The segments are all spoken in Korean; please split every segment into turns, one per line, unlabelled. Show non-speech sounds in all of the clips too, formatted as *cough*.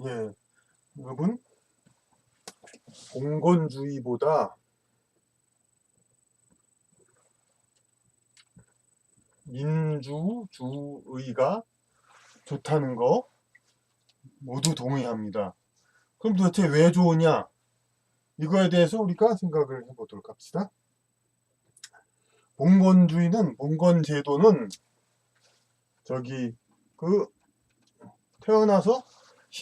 예, 여러분 봉건주의보다 민주주의가 좋다는 거 모두 동의합니다. 그럼 도대체 왜 좋으냐? 이거에 대해서 우리가 생각을 해보도록 합시다. 봉건주의는 봉건 제도는 저기 그 태어나서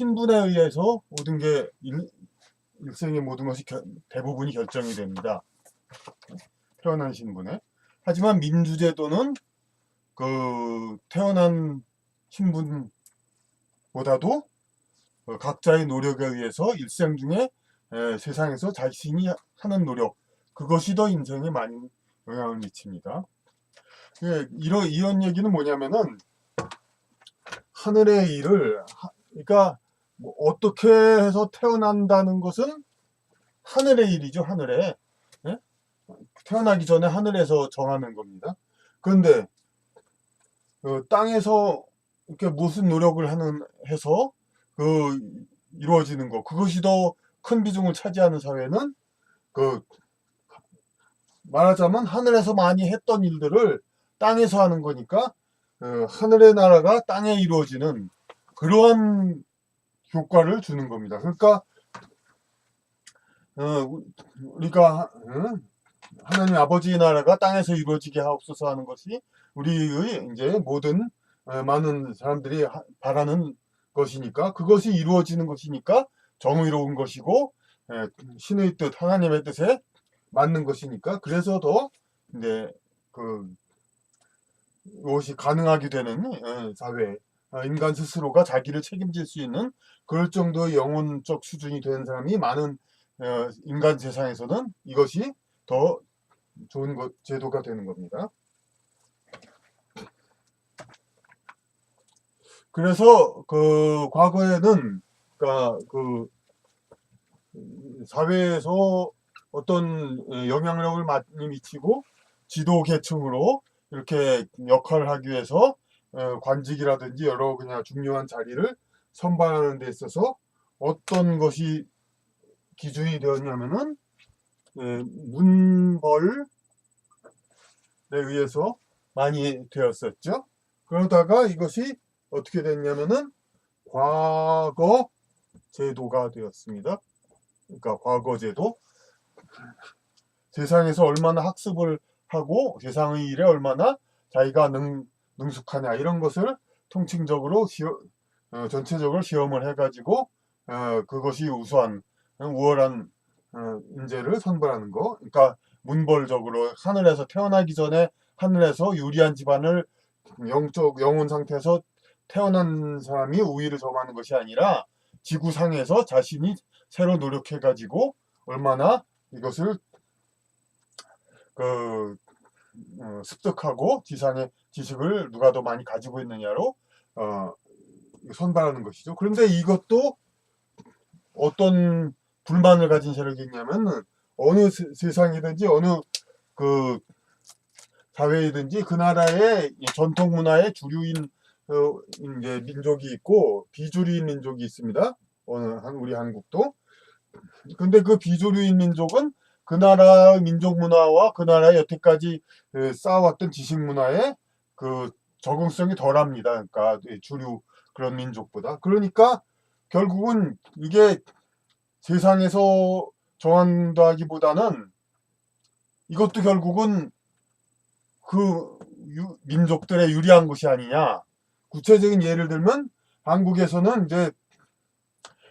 신분에 의해서 모든 게 일, 일생의 모든 것이 결- 대부분이 결정이 됩니다. 태어난 신분에. 하지만 민주제도는 그 태어난 신분보다도 어, 각자의 노력에 의해서 일생 중에 에, 세상에서 자신이 하는 노력 그것이 더 인생에 많이 영향을 미칩니다. 예, 이런 이런 얘기는 뭐냐면은 하늘의 일을 하- 그러니까 뭐 어떻게 해서 태어난다는 것은 하늘의 일이죠 하늘에 예? 태어나기 전에 하늘에서 정하는 겁니다. 그런데 어, 땅에서 이렇게 무슨 노력을 하는 해서 그 이루어지는 거 그것이 더 큰 비중을 차지하는 사회는 그 말하자면 하늘에서 많이 했던 일들을 땅에서 하는 거니까 어, 하늘의 나라가 땅에 이루어지는 그러한 효과를 주는 겁니다. 그러니까 어, 우- 우리가 어, 하나님 아버지의 나라가 땅에서 이루어지게 하옵소서 하는 것이 우리의 이제 모든 어, 많은 사람들이 하- 바라는 것이니까 그것이 이루어지는 것이니까 정의로운 것이고 에, 신의 뜻 하나님의 뜻에 맞는 것이니까 그래서 더 이제 그 이것이 가능하게 되는 어, 사회 어, 인간 스스로가 자기를 책임질 수 있는 그럴 정도의 영혼적 수준이 된 사람이 많은 어, 인간 세상에서는 이것이 더 좋은 것, 제도가 되는 겁니다. 그래서 그 과거에는 그러니까 그 사회에서 어떤 영향력을 많이 미치고 지도 계층으로 이렇게 역할을 하기 위해서 어, 관직이라든지 여러 그냥 중요한 자리를 선발하는 데 있어서 어떤 것이 기준이 되었냐면은 예, 문벌에 의해서 많이 되었었죠. 그러다가 이것이 어떻게 됐냐면은 과거 제도가 되었습니다. 그러니까 과거 제도. 세상에서 얼마나 학습을 하고 세상의 일에 얼마나 자기가 능, 능숙하냐 이런 것을 통칭적으로 시어, 어, 전체적으로 시험을 해가지고 어, 그것이 우수한 어, 우월한 어, 인재를 선발하는 거. 그러니까 문벌적으로 하늘에서 태어나기 전에 하늘에서 유리한 집안을 영적 영혼 상태에서 태어난 사람이 우위를 점하는 것이 아니라 지구상에서 자신이 새로 노력해가지고 얼마나 이것을 그 어, 습득하고 지상의 지식을 누가 더 많이 가지고 있느냐로 어, 선발하는 것이죠. 그런데 이것도 어떤 불만을 가진 세력이 있냐면 어느 세- 세상이든지 어느 그 사회이든지 그 나라의 이 전통 문화의 주류인 어, 이제 민족이 있고 비주류인 민족이 있습니다. 어느 한 우리 한국도. 근데 그 비주류인 민족은 그 나라의 민족 문화와 그 나라의 여태까지 그 쌓아왔던 지식 문화에 그 적응성이 덜합니다. 그러니까 이 주류 그런 민족보다. 그러니까 결국은 이게 세상에서 정한다기보다는 이것도 결국은 그 유- 민족들의 유리한 것이 아니냐. 구체적인 예를 들면 한국에서는 이제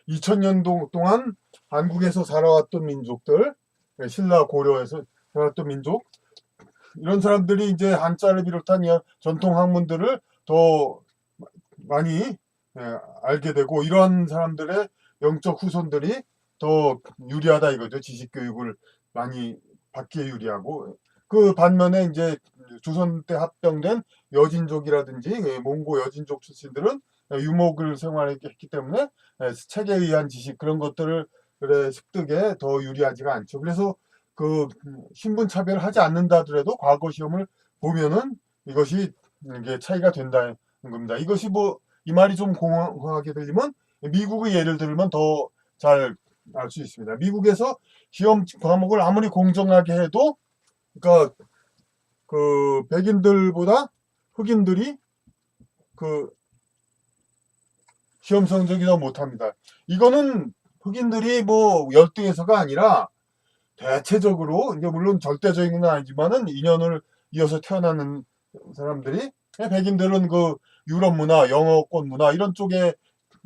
2000년 동안 한국에서 살아왔던 민족들, 신라 고려에서 살아왔던 민족, 이런 사람들이 이제 한자를 비롯한 이 전통 학문들을 더 많이 예, 알게 되고 이러한 사람들의 영적 후손들이 더 유리하다 이거죠. 지식 교육을 많이 받기에 유리하고 그 반면에 이제 조선 때 합병된 여진족이라든지 예, 몽고 여진족 출신들은 유목을 생활했기 때문에 예, 책에 의한 지식 그런 것들을 의 습득에 더 유리하지가 않죠. 그래서 그 신분 차별을 하지 않는다 하더라도 과거 시험을 보면은 이것이 이게 차이가 된다는 겁니다. 이것이 뭐 이 말이 좀 공허하게 들리면 미국의 예를 들면 더 잘 알 수 있습니다. 미국에서 시험 과목을 아무리 공정하게 해도 그러니까 그 백인들보다 흑인들이 그 시험 성적이 더 못합니다. 이거는 흑인들이 뭐 열등해서가 아니라 대체적으로 이제 물론 절대적인 건 아니지만은 인연을 이어서 태어나는 사람들이 백인들은 그 유럽 문화, 영어권 문화 이런 쪽에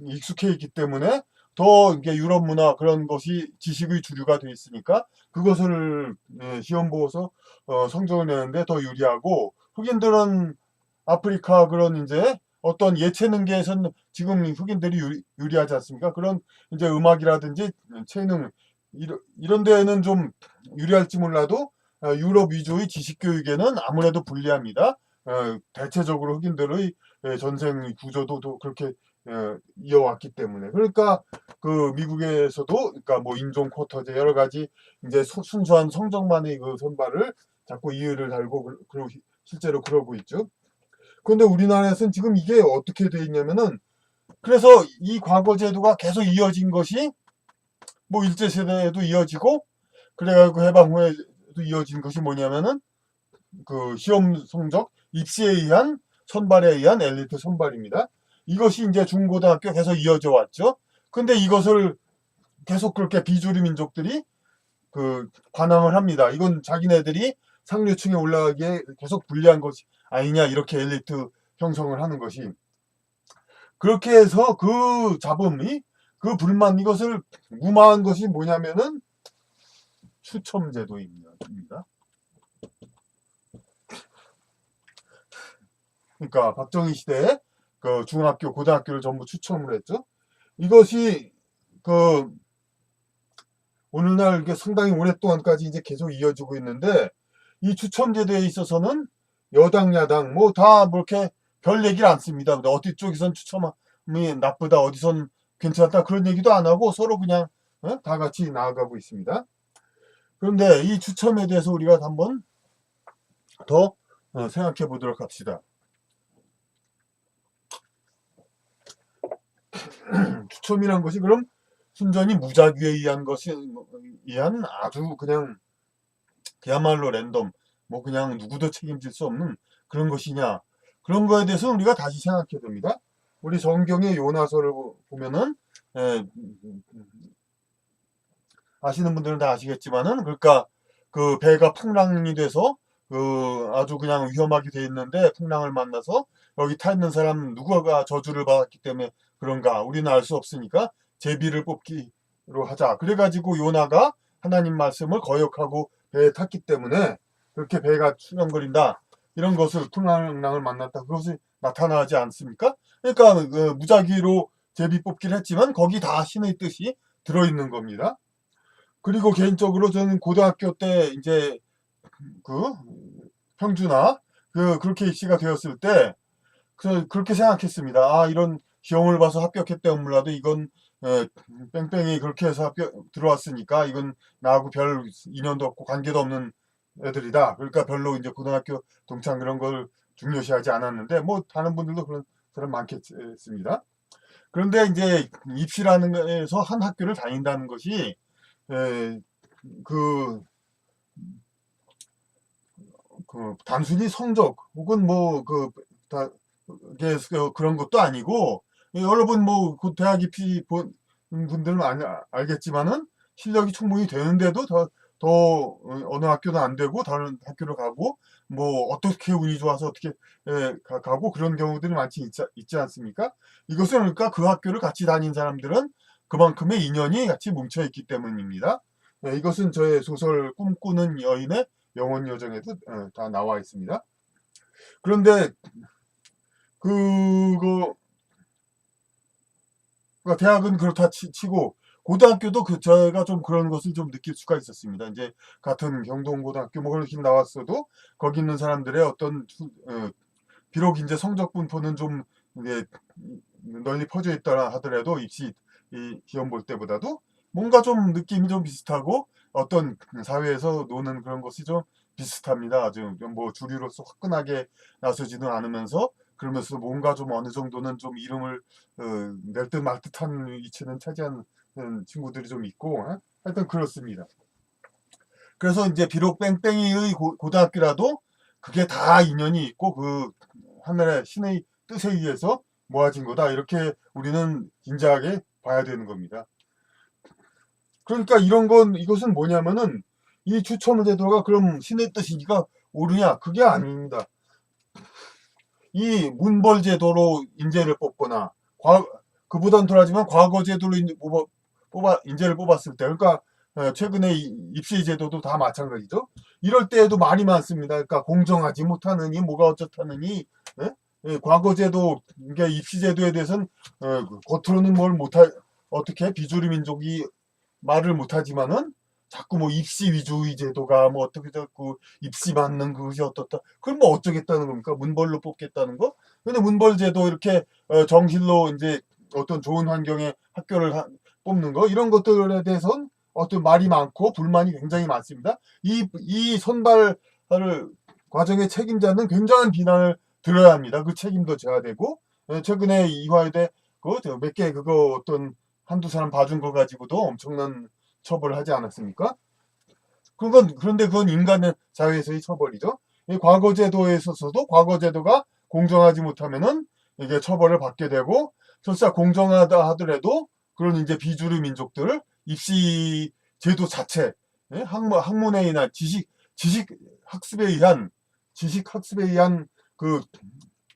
익숙해 있기 때문에 더 이게 유럽 문화 그런 것이 지식의 주류가 돼 있으니까 그것을 예, 시험 보고서 어, 성적을 내는데 더 유리하고 흑인들은 아프리카 그런 이제 어떤 예체능계에서는 지금 흑인들이 유리, 유리하지 않습니까? 그런 이제 음악이라든지 체능 이런, 데에는 좀 유리할지 몰라도 어, 유럽 위주의 지식 교육에는 아무래도 불리합니다. 어, 대체적으로 흑인들의 예, 전생 구조도 또 그렇게 예, 이어왔기 때문에 그러니까 그 미국에서도 그러니까 뭐 인종 쿼터제 여러 가지 이제 소- 순수한 성적만의 그 선발을 자꾸 이유를 달고 그- 시- 실제로 그러고 있죠. 그런데 우리나라에서는 지금 이게 어떻게 돼 있냐면은 그래서 이 과거 제도가 계속 이어진 것이 뭐 일제 세대에도 이어지고 그래가지고 해방 후에도 이어진 것이 뭐냐면은 그 시험 성적 입시에 의한 선발에 의한 엘리트 선발입니다. 이것이 이제 중고등학교 계속 이어져 왔죠. 근데 이것을 계속 그렇게 비주류 민족들이 그 관항을 합니다. 이건 자기네들이 상류층에 올라가기에 계속 불리한 것이 아니냐 이렇게 엘리트 형성을 하는 것이 그렇게 해서 그 잡음이 그 불만 이것을 무마한 것이 뭐냐면은 추첨 제도입니다. 그러니까 박정희 시대에 그 중학교, 고등학교를 전부 추첨을 했죠. 이것이 그 오늘날 이게 상당히 오랫동안까지 이제 계속 이어지고 있는데 이 추첨 제도에 있어서는 여당, 야당 뭐다뭐 이렇게 별 얘기를 안 씁니다. 어디 쪽에선 추첨이 나쁘다, 어디선 괜찮다 그런 얘기도 안 하고 서로 그냥 어? 다 같이 나아가고 있습니다. 그런데 이 추첨에 대해서 우리가 한번 더 어, 생각해 보도록 합시다. *clears throat* 추첨이란 것이 그럼 순전히 무작위에 의한 것이 의한 아주 그냥 그야말로 랜덤 뭐 그냥 누구도 책임질 수 없는 그런 것이냐 그런 거에 대해서 우리가 다시 생각해야 됩니다. 우리 성경의 요나서를 보- 보면은 에, 아시는 분들은 다 아시겠지만은 그러니까 그 배가 풍랑이 돼서 그 아주 그냥 위험하게 돼 있는데 풍랑을 만나서 여기 타 있는 사람 누구가 저주를 받았기 때문에 그런가? 우리는 알 수 없으니까 제비를 뽑기로 하자. 그래가지고 요나가 하나님 말씀을 거역하고 배에 탔기 때문에 그렇게 배가 출렁거린다. 이런 것을 풍랑을 만났다. 그것이 나타나지 않습니까? 그러니까 그 무작위로 제비 뽑기를 했지만 거기 다 신의 뜻이 들어있는 겁니다. 그리고 개인적으로 저는 고등학교 때 이제 그 평준화 그 그렇게 입시가 되었을 때 그, 그렇게 생각했습니다. 아 이런 시험을 봐서 합격했다 몰라도 이건 에, 뺑뺑이 그렇게 해서 합격 들어왔으니까 이건 나하고 별 인연도 없고 관계도 없는 애들이다. 그러니까 별로 이제 고등학교 동창 그런 걸 중요시하지 않았는데 뭐 다른 분들도 그런 사람 많겠습니다. 그런데 이제 입시라는 거에서 한 학교를 다닌다는 것이 에, 그, 그 단순히 성적 혹은 뭐그 그런 것도 아니고 여러분 뭐 그 대학 입시 본 분들은 알, 알겠지만은 실력이 충분히 되는데도 더, 더 어느 학교는 안 되고 다른 학교로 가고 뭐 어떻게 운이 좋아서 어떻게 에, 가, 고 그런 경우들이 많지 있지, 있지 않습니까? 이것은 그러니까 그 학교를 같이 다닌 사람들은 그만큼의 인연이 같이 뭉쳐 있기 때문입니다. 네, 이것은 저의 소설 꿈꾸는 여인의 영혼 여정에도 어, 다 나와 있습니다. 그런데 그거 그러니까 대학은 그렇다 치, 고 고등학교도 그 제가 좀 그런 것을 좀 느낄 수가 있었습니다. 이제 같은 경동고등학교 뭐 그렇게 나왔어도 거기 있는 사람들의 어떤 어, 비록 이제 성적 분포는 좀 이제 널리 퍼져 있다 하더라도 입시 이 시험 볼 때보다도 뭔가 좀 느낌이 좀 비슷하고 어떤 사회에서 노는 그런 것이 좀 비슷합니다. 아주 뭐 주류로서 화끈하게 나서지는 않으면서 그러면서 뭔가 좀 어느 정도는 좀 이름을 어, 낼듯 말 듯한 위치는 차지하는 친구들이 좀 있고 어? 하여튼 그렇습니다. 그래서 이제 비록 뺑뺑이의 고, 고등학교라도 그게 다 인연이 있고 그 하늘의 신의 뜻에 의해서 모아진 거다 이렇게 우리는 진지하게 봐야 되는 겁니다. 그러니까 이런 건 이것은 뭐냐면은 이 추첨 제도가 그럼 신의 뜻이니까 옳으냐 그게 아닙니다. 이 문벌 제도로 인재를 뽑거나 과, 그보단 덜하지만 과거 제도로 인, 뽑아, 뽑아, 인재를 뽑았을 때 그러니까 어, 최근에 이 입시 제도도 다 마찬가지죠. 이럴 때에도 말이 많습니다. 그러니까 공정하지 못하느니 뭐가 어쩌다느니 예? 예, 과거 제도 그러니까 입시 제도에 대해서는 어, 그 겉으로는 뭘 못할 어떻게 비주류 민족이 말을 못하지만은 자꾸 뭐 입시 위주의 제도가 뭐 어떻게 자꾸 입시 맞는 그것이 어떻다. 그럼 뭐 어쩌겠다는 겁니까? 문벌로 뽑겠다는 거? 근데 문벌 제도 이렇게 어, 정실로 이제 어떤 좋은 환경의 학교를 하- 뽑는 거 이런 것들에 대해서는 어떤 말이 많고 불만이 굉장히 많습니다. 이, 이 선발을 과정의 책임자는 굉장한 비난을 들어야 합니다. 그 책임도 져야 되고 어, 최근에 이화여대 그몇 개 그거 어떤 한두 사람 봐준 거 가지고도 엄청난 처벌을 하지 않았습니까? 그건 그런데 그건 인간의 자유에서의 처벌이죠. 이 과거 제도에 있어서도 과거 제도가 공정하지 못하면은 이게 처벌을 받게 되고 설사 공정하다 하더라도 그런 이제 비주류 민족들 입시 제도 자체 예? 학문 학문에 의한 지식 지식 학습에 의한 지식 학습에 의한 그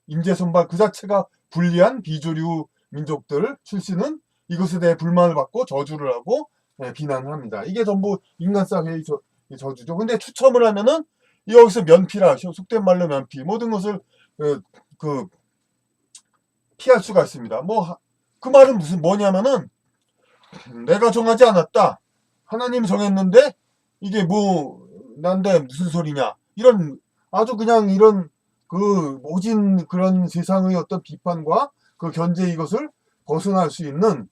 인재 선발 그 자체가 불리한 비주류 민족들 출신은 이것에 대해 불만을 받고 저주를 하고 예, 비난을 합니다. 이게 전부 인간 사회의 저, 이 저주죠. 근데 추첨을 하면은 여기서 면피라 속된 말로 면피 모든 것을 어, 그 피할 수가 있습니다. 뭐 그 말은 무슨 뭐냐면은 *clears throat* 내가 정하지 않았다. 하나님 정했는데 이게 뭐 난데 무슨 소리냐 이런 아주 그냥 이런 그 모진 그런 세상의 어떤 비판과 그 견제 이것을 벗어날 수 있는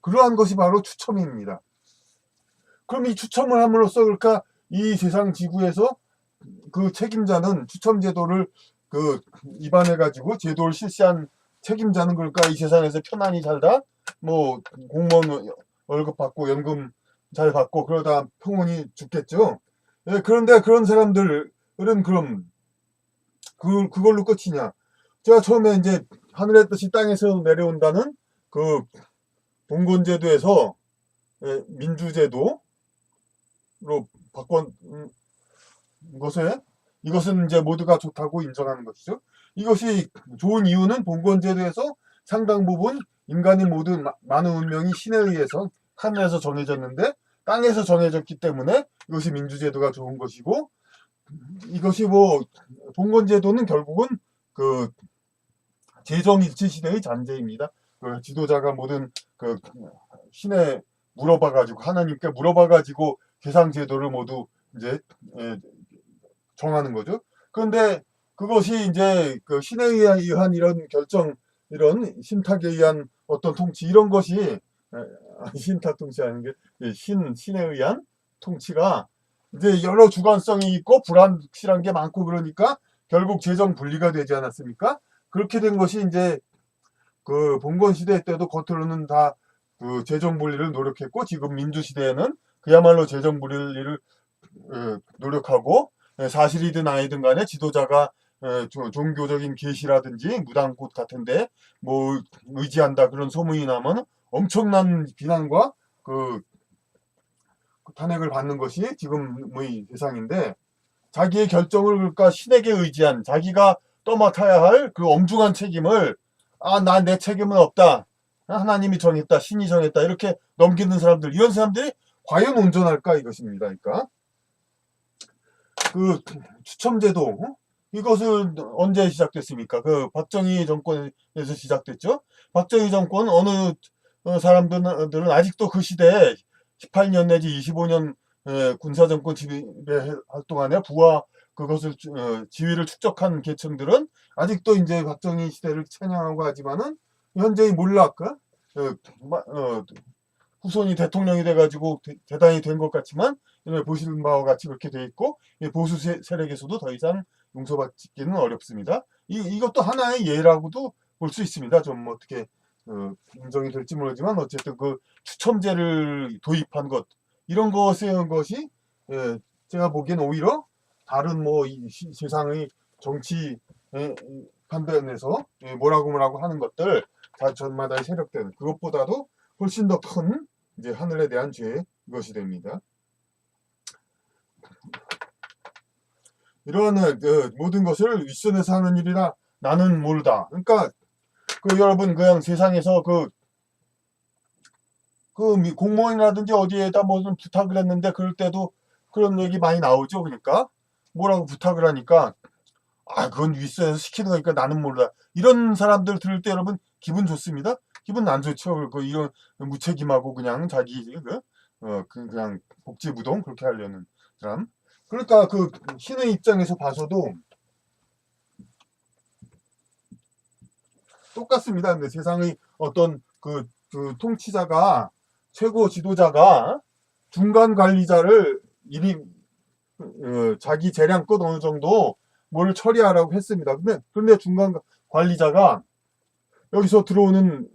그러한 것이 바로 추첨입니다. 그럼 이 추첨을 함으로써 그러니까 이 세상 지구에서 그 책임자는 추첨 제도를 그 입안해 가지고 제도를 실시한 책임자는 그러니까 이 세상에서 편안히 살다 뭐 공무원 월급 받고 연금 잘 받고 그러다 평온히 죽겠죠. 예, 그런데 그런 사람들은 그럼 그 그걸로 끝이냐? 제가 처음에 이제 하늘의 뜻이 땅에서 내려온다는 그 봉건제도에서 예, 민주제도로 바꾼 음, 것에 이것은 이제 모두가 좋다고 인정하는 것이죠. 이것이 좋은 이유는 봉건제도에서 상당 부분 인간의 모든 마- 많은 운명이 신에 의해서 하늘에서 정해졌는데 땅에서 정해졌기 때문에 이것이 민주제도가 좋은 것이고 이것이 뭐 봉건제도는 결국은 그 재정일치 시대의 잔재입니다. 그 지도자가 모든 그 신에 물어봐 가지고 하나님께 물어봐 가지고 계상 제도를 모두 이제 예, 정하는 거죠. 그런데 그것이 이제 그 신에 의한 이런 결정, 이런 신탁에 의한 어떤 통치 이런 것이 *laughs* 신탁 통치 아닌 게 예, 신, 신에 의한 통치가 이제 여러 주관성이 있고 불확실한 게 많고 그러니까 결국 재정 분리가 되지 않았습니까? 그렇게 된 것이 이제 그 봉건 시대 때도 겉으로는 다 그 재정 분리를 노력했고 지금 민주 시대에는 그야말로 재정 분리를 어, 노력하고 예, 사실이든 아니든 간에 지도자가 종교적인 계시라든지 무당꽃 같은데 뭐 의지한다 그런 소문이 나면 엄청난 비난과 그 탄핵을 받는 것이 지금의 세상인데 자기의 결정을 그러니까 신에게 의지한 자기가 떠맡아야 할 그 엄중한 책임을 아 난 내 책임은 없다 하나님이 정했다 신이 정했다 이렇게 넘기는 사람들 이런 사람들이 과연 온전할까 이것입니다 그러니까 그 추첨제도 어? 이것은 언제 시작됐습니까? 그 박정희 정권에서 시작됐죠. 박정희 정권 어느 어, 사람들은 아직도 그 시대에 18년 내지 25년 군사 정권 지휘 활동안에 부하 그것을 주- 어, 지위를 축적한 계층들은 아직도 이제 박정희 시대를 찬양하고 하지만은 현재의 몰락, 어, 마- 어, 후손이 대통령이 돼가지고 대- 대단히 된 것 같지만 보시는 바와 같이 그렇게 돼 있고 이 보수 세- 세력에서도 더 이상 용서받기는 어렵습니다. 이, 이것도 하나의 예라고도 볼 수 있습니다. 좀 어떻게 어, 인정이 될지 모르지만 어쨌든 그 추첨제를 도입한 것 이런 것에 한 것이 예, 제가 보기엔 오히려 다른 뭐 이 세상의 정치 에, 이 판단에서 예, 뭐라고 뭐라고 하는 것들 다 전마다의 세력들 그것보다도 훨씬 더 큰 이제 하늘에 대한 죄 이것이 됩니다. 이러한 어, 모든 것을 윗선에서 하는 일이라 나는 모르다. 그러니까 그 여러분 그냥 세상에서 그, 그 미- 공무원이라든지 어디에다 무슨 부탁을 했는데 그럴 때도 그런 얘기 많이 나오죠. 그러니까 뭐라고 부탁을 하니까 아 그건 윗선에서 시키는 거니까 나는 모르다. 이런 사람들 들을 때 여러분 기분 좋습니다. 기분 안 좋죠. 그 이런 무책임하고 그냥 자기 그, 어, 그 그냥 복지부동 그렇게 하려는 사람. 그러니까 그 신의 입장에서 봐서도 똑같습니다. 근데 세상의 어떤 그, 그 통치자가 최고 지도자가 중간 관리자를 이리 어, 자기 재량껏 어느 정도 뭘 처리하라고 했습니다. 근데 근데 중간 관리자가 여기서 들어오는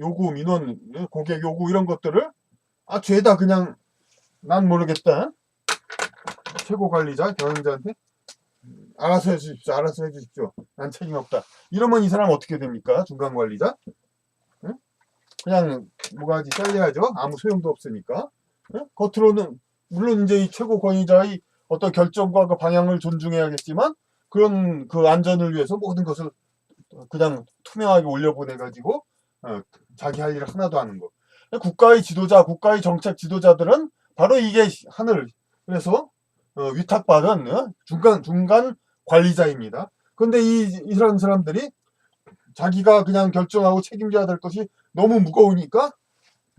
요구 민원 고객 요구 이런 것들을 아 죄다 그냥 난 모르겠다 최고 관리자 경영자한테 알아서 해주십시오 알아서 해주십시오. 난 책임 없다. 이러면 이 사람 어떻게 됩니까? 중간 관리자? 응? 그냥 뭐가지? 잘려야죠. 아무 소용도 없으니까. 응? 겉으로는 물론 이제 이 최고 권위자의 어떤 결정과 그 방향을 존중해야겠지만 그런 그 안전을 위해서 모든 것을 그냥 투명하게 올려보내가지고 어, 자기 할 일을 하나도 하는 거. 국가의 지도자, 국가의 정책 지도자들은 바로 이게 하늘 그래서 어, 위탁받은 어, 중간 중간 관리자입니다. 근데 이 이런 사람들이 자기가 그냥 결정하고 책임져야 될 것이 너무 무거우니까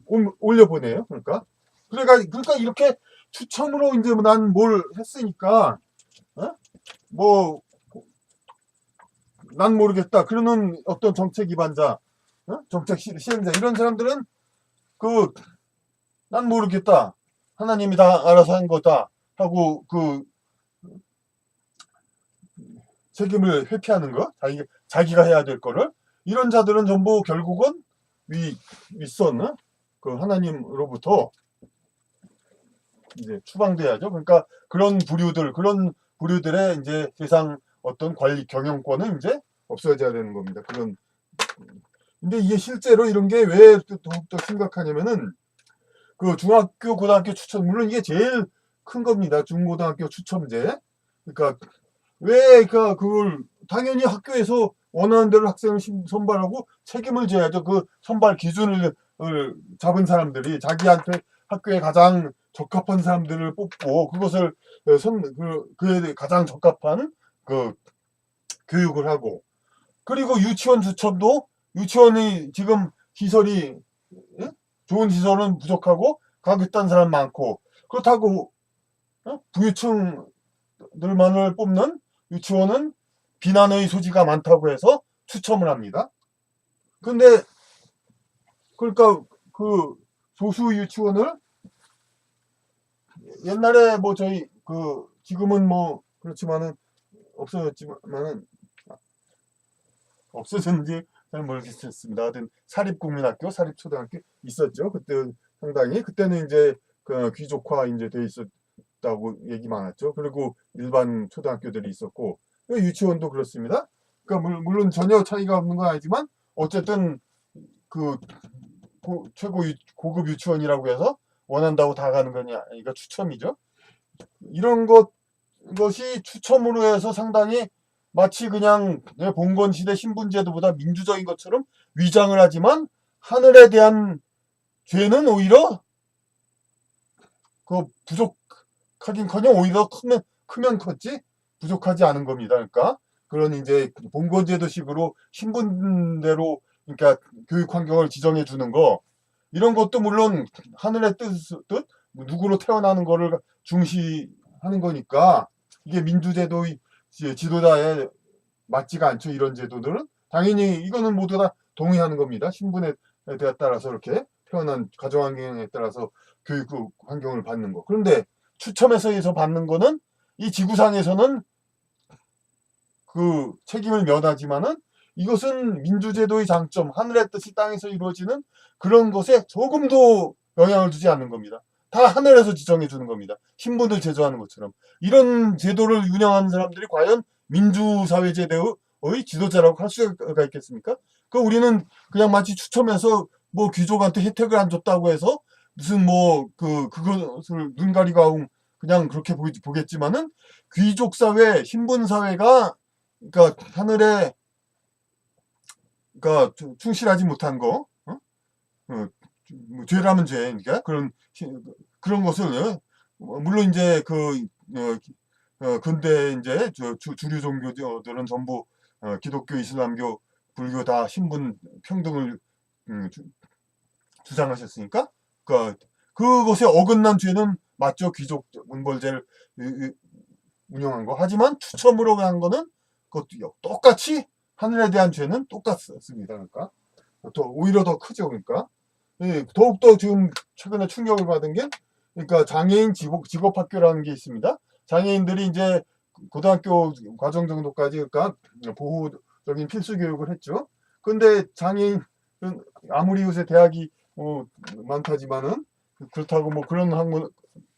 올- 올려보내요. 그러니까 그러니까 그러니까 이렇게 추첨으로 이제 난 뭘 했으니까 어? 뭐난 모르겠다. 그러는 어떤 정책 기반자, 어? 정책 시- 시행자 이런 사람들은 그 난 모르겠다. 하나님이 다 알아서 한 거다 하고 그 책임을 회피하는 거, 자기 자기가 해야 될 거를 이런 자들은 전부 결국은 위 윗선 어? 그 하나님으로부터 이제 추방돼야죠. 그러니까 그런 부류들, 그런 부류들의 이제 세상 어떤 관리 경영권은 이제 없어져야 되는 겁니다. 그런 근데 이게 실제로 이런 게 왜 더욱더 심각하냐면은 그 중학교 고등학교 추첨 물론 이게 제일 큰 겁니다. 중고등학교 추첨제. 그러니까 왜그 그걸 당연히 학교에서 원하는 대로 학생을 신- 선발하고 책임을 져야죠. 그 선발 기준을 을 잡은 사람들이 자기한테 학교에 가장 적합한 사람들을 뽑고 그것을 어, 선, 그, 그에 가장 적합한 그 교육을 하고 그리고 유치원 추첨도 유치원이 지금 시설이 예? 좋은 시설은 부족하고 가겠다는 사람 많고 그렇다고 어? 부유층들만을 뽑는 유치원은 비난의 소지가 많다고 해서 추첨을 합니다. 근데 그러니까 그 소수 유치원을 옛날에 뭐 저희 그 지금은 뭐 그렇지만은 없어졌지만은 없어졌는지 잘 모르겠습니다. 하여튼 사립국민학교, 사립초등학교 있었죠. 그때 상당히 그때는 이제 그 귀족화 이제 돼 있었 다고 얘기 많았죠. 그리고 일반 초등학교들이 있었고 유치원도 그렇습니다. 그러니까 물- 물론 전혀 차이가 없는 건 아니지만 어쨌든 그 고- 최고 유- 고급 유치원이라고 해서 원한다고 다 가는 거냐? 이거 추첨이죠. 이런 것 것이 추첨으로 해서 상당히 마치 그냥 네, 봉건 시대 신분제도보다 민주적인 것처럼 위장을 하지만 하늘에 대한 죄는 오히려 그 부족 하긴커녕 오히려 크면 크면 컸지 부족하지 않은 겁니다. 그러니까 그런 이제 봉건제도식으로 신분대로 그러니까 교육 환경을 지정해 주는 거 이런 것도 물론 하늘의 뜻, 뜻 누구로 태어나는 거를 중시하는 거니까 이게 민주제도의 지- 지도자에 맞지가 않죠. 이런 제도들은 당연히 이거는 모두 다 동의하는 겁니다. 신분에 따라서 이렇게 태어난 가정 환경에 따라서 교육 환경을 받는 거. 그런데 추첨에서 해서 받는 거는 이 지구상에서는 그 책임을 면하지만은 이것은 민주제도의 장점, 하늘의 뜻이 땅에서 이루어지는 그런 것에 조금도 영향을 주지 않는 겁니다. 다 하늘에서 지정해 주는 겁니다. 신분을 제조하는 것처럼. 이런 제도를 운영하는 사람들이 과연 민주사회제도의 지도자라고 할 수가 있겠습니까? 그 우리는 그냥 마치 추첨해서 뭐 귀족한테 혜택을 안 줬다고 해서 무슨 뭐 그 그것을 눈 가리고 그냥 그렇게 보, 보겠지만은 귀족 사회, 신분 사회가 그러니까 하늘에 그러니까 충- 충실하지 못한 거, 어? 어, 뭐 죄라면 죄, 그러니까 그런 시- 그런 것을 어, 물론 이제 그 어, 어, 근대 이제 저 주, 주류 종교들은 전부 어, 기독교, 이슬람교, 불교 다 신분 평등을 음, 주, 주장하셨으니까 그 그것에 어긋난 죄는 맞죠? 귀족 문벌제를 운영한 거. 하지만 추첨으로 간 거는 그것도 똑같이 하늘에 대한 죄는 똑같습니다. 그러니까 더 오히려 더 크죠. 그러니까. 예, 더욱더 지금 최근에 충격을 받은 게 그러니까 장애인 직업, 직업학교라는 게 있습니다. 장애인들이 이제 고등학교 과정 정도까지 그러니까 보호적인 필수 교육을 했죠. 근데 장애인 아무리 요새 대학이 뭐 많다지만은 그렇다고 뭐 그런 학문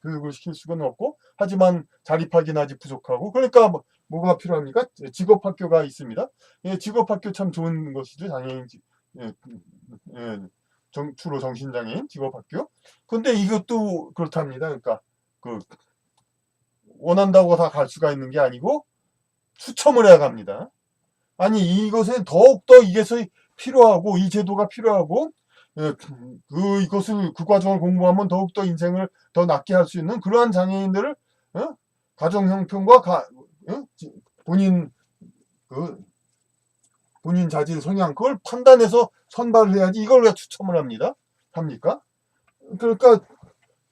교육을 시킬 수는 없고 하지만 자립하기는 아직 부족하고 그러니까 뭐, 뭐가 필요합니까? 직업학교가 있습니다. 예, 직업학교 참 좋은 것이죠 장애인 지- 예, 예, 정, 주로 정신장애인 직업학교. 근데 이것도 그렇답니다. 그러니까 그 원한다고 다 갈 수가 있는 게 아니고 추첨을 해야 갑니다. 아니 이것에 더욱더 이것이 필요하고 이 제도가 필요하고 예, 그 이것을 그 과정을 공부하면 더욱더 인생을 더 낫게 할 수 있는 그러한 장애인들을 어? 가정 형편과 가, 어? 지- 본인 그 본인 자질 성향 그걸 판단해서 선발을 해야지 이걸 왜 추첨을 합니다 합니까? 그러니까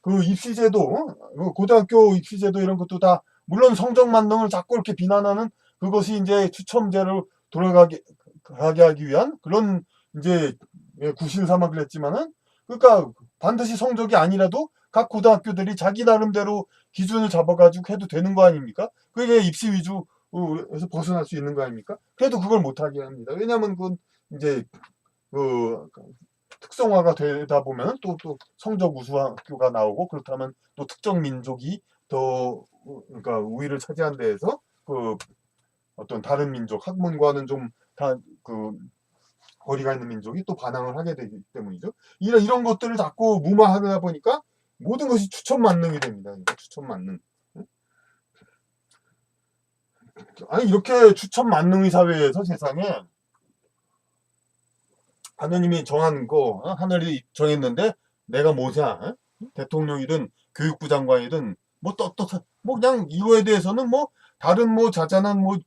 그 입시제도 어? 고등학교 입시제도 이런 것도 다 물론 성적 만능을 자꾸 이렇게 비난하는 그것이 이제 추첨제로 돌아가게 가게 하기 위한 그런 이제 예, 구실 삼아 그랬지만은 그러니까 반드시 성적이 아니라도 각 고등학교들이 자기 나름대로 기준을 잡아가지고 해도 되는 거 아닙니까? 그게 입시 위주에서 벗어날 수 있는 거 아닙니까? 그래도 그걸 못하게 합니다. 왜냐하면 그건 이제 그 특성화가 되다 보면 또 또 성적 우수 학교가 나오고 그렇다면 또 특정 민족이 더 어, 그러니까 우위를 차지한 데에서 그 어떤 다른 민족 학문과는 좀 다그 거리가 있는 민족이 또 반항을 하게 되기 때문이죠. 이런 이런 것들을 자꾸 무마하다 보니까 모든 것이 추천 만능이 됩니다. 추천 만능. 아니 이렇게 추천 만능의 사회에서 세상에 하느님이 정한 거 어? 하늘이 정했는데 내가 뭐냐 어? 대통령이든 교육부 장관이든 뭐 떳떳한 뭐 그냥 이거에 대해서는 뭐 다른 뭐 자잘한 뭐 어?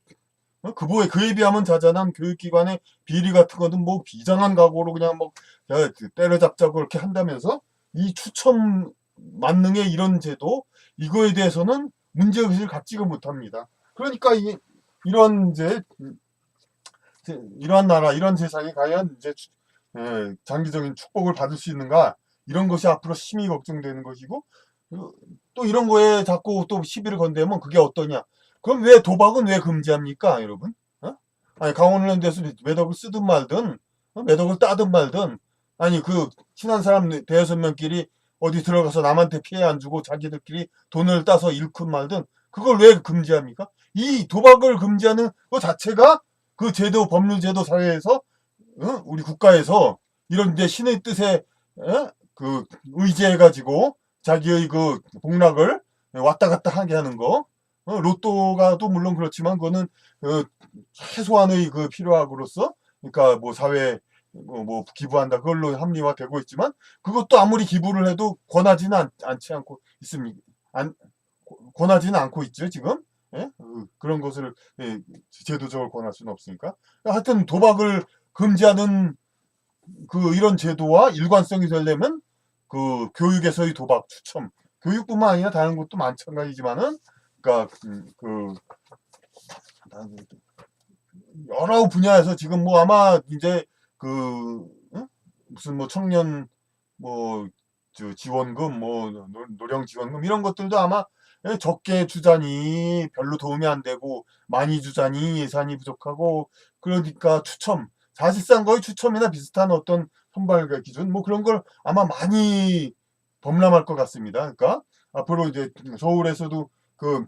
그보에 그에 비하면 자잘한 교육기관의 비리 같은 거는 뭐 비장한 각오로 그냥 뭐 야, 그 때려잡자고 이렇게 한다면서 이 추첨 만능의 이런 제도 이거에 대해서는 문제의식을 갖지가 못합니다. 그러니까 이 이런 이제 이러한 나라 이런 세상이 과연 이제 추- 예, 장기적인 축복을 받을 수 있는가? 이런 것이 앞으로 심히 걱정되는 것이고 그, 또 이런 거에 자꾸 또 시비를 건대면 그게 어떠냐 그럼 왜 도박은 왜 금지합니까 여러분 어? 아니 강원랜드에서 매덕을 쓰든 말든 어? 매덕을 따든 말든 아니 그 친한 사람 대여섯 명끼리 어디 들어가서 남한테 피해 안 주고 자기들끼리 돈을 따서 잃든 말든 그걸 왜 금지합니까? 이 도박을 금지하는 것 자체가 그 제도 법률 제도 사회에서 어? 우리 국가에서 이런 이제 신의 뜻에 어? 그 의지해가지고 자기의 그 복락을 왔다 갔다 하게 하는 거 어, 로또가 또 물론 그렇지만 그거는 그 최소한의 그 필요함으로써 그러니까 뭐 사회 뭐, 뭐 기부한다 그걸로 합리화되고 있지만 그것도 아무리 기부를 해도 권하지는 않, 않지 않고 있습니다. 안, 권하지는 않고 있죠 지금 예? 그- 그런 것을 예, 제도적으로 권할 수는 없으니까 하여튼 도박을 금지하는 그 이런 제도와 일관성이 되려면 그 교육에서의 도박 추첨 교육뿐만 아니라 다른 것도 마찬가지지만은 그러니까 음, 그 여러 분야에서 지금 뭐 아마 이제 그 응? 무슨 뭐 청년 뭐저 지원금, 뭐 노- 노령 지원금 이런 것들도 아마 예, 적게 주자니 별로 도움이 안 되고 많이 주자니 예산이 부족하고 그러니까 추첨 사실상 거의 추첨이나 비슷한 어떤 선발 기준 뭐 그런 걸 아마 많이 범람할 것 같습니다. 그러니까 앞으로 이제 서울에서도 그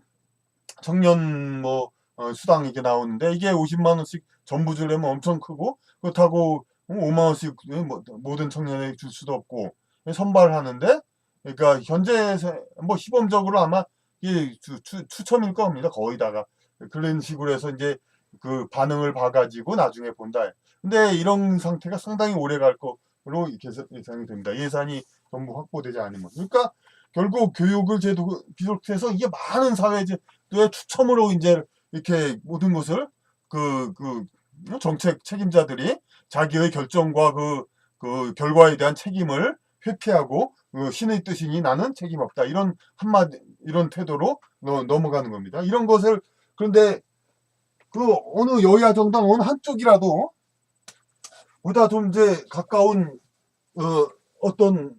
청년 뭐 어, 수당 이게 나오는데 이게 50만 원씩 전부 주려면 엄청 크고 그렇다고 5만 원씩 뭐 모든 청년에게 줄 수도 없고 선발하는데 그러니까 현재 뭐 시범적으로 아마 이 추, 추, 추첨일 겁니다. 거의 다가 그런 식으로 해서 이제 그 반응을 봐가지고 나중에 본다. 근데 이런 상태가 상당히 오래 갈 거로 예상- 예상이 됩니다. 예산이 전부 확보되지 않으면. 그러니까 결국 교육을 제도 비롯해서 이게 많은 사회제도의 추첨으로 이제 이렇게 모든 것을 그, 그 정책 책임자들이 자기의 결정과 그, 그 결과에 대한 책임을 회피하고 그 신의 뜻이니 나는 책임 없다. 이런 한마디, 이런 태도로 너- 넘어가는 겁니다. 이런 것을, 그런데 그 어느 여야 정당 어느 한쪽이라도 보다 좀 이제 가까운, 어, 어떤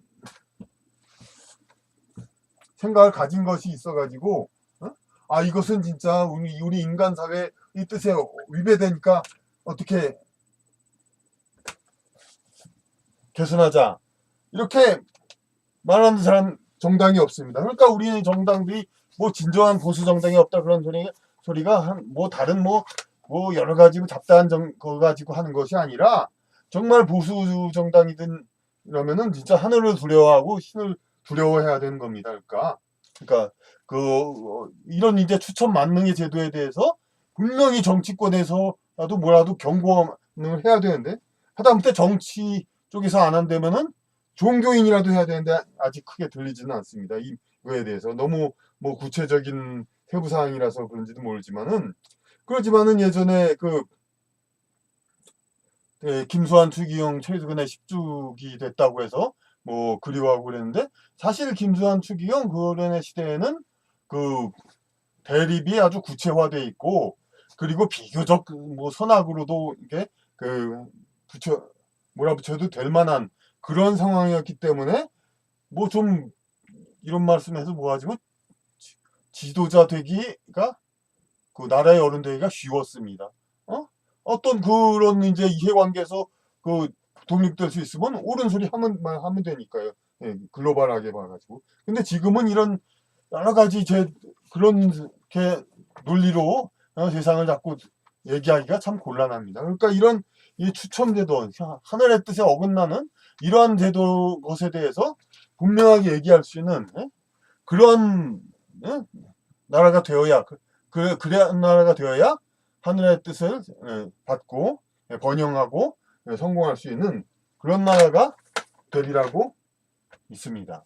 생각을 가진 것이 있어가지고, 어? 아, 이것은 진짜 우리, 우리 인간 사회 이 뜻에 위배되니까 어떻게 개선하자. 이렇게 말하는 사람 정당이 없습니다. 그러니까 우리 정당들이 뭐 진정한 보수 정당이 없다 그런 소리, 소리가 한, 뭐 다른 뭐, 뭐 여러 가지 잡다한 정, 거 가지고 하는 것이 아니라 정말 보수 정당이든 이러면은 진짜 하늘을 두려워하고 신을 두려워해야 되는 겁니다. 그러니까, 그러니까 그 어, 이런 이제 추천 만능의 제도에 대해서 분명히 정치권에서라도 뭐라도 경고를 해야 되는데 하다못해 정치 쪽에서 안 한다면은 종교인이라도 해야 되는데 아직 크게 들리지는 않습니다. 이거에 대해서 너무 뭐 구체적인 세부 사항이라서 그런지도 모르지만은 그렇지만은 예전에 그 예, 김수환 추기경 최근에 10주기 됐다고 해서 뭐 그리워하고 그랬는데 사실 김수환 추기경 그런의 시대에는 그 대립이 아주 구체화돼 있고 그리고 비교적 그뭐 선악으로도 이게 그 붙여 뭐라 붙여도 될 만한 그런 상황이었기 때문에 뭐 좀 이런 말씀해서 뭐하지만 지- 지도자 되기가 그 나라의 어른 되기가 쉬웠습니다. 어? 어떤 그런 이제 이해관계에서 그 독립될 수 있으면 옳은 소리 하면 만 하면 되니까요. 예, 글로벌하게 봐가지고. 근데 지금은 이런 여러 가지 제 그런 게 논리로 어, 세상을 자꾸 얘기하기가 참 곤란합니다. 그러니까 이런 이 추첨제도 하늘의 뜻에 어긋나는 이러한 제도 것에 대해서 분명하게 얘기할 수 있는 예? 그런 예? 나라가 되어야 그, 그 그런 나라가 되어야 하늘의 뜻을 예, 받고 예, 번영하고 예, 성공할 수 있는 그런 나라가 되리라고 있습니다.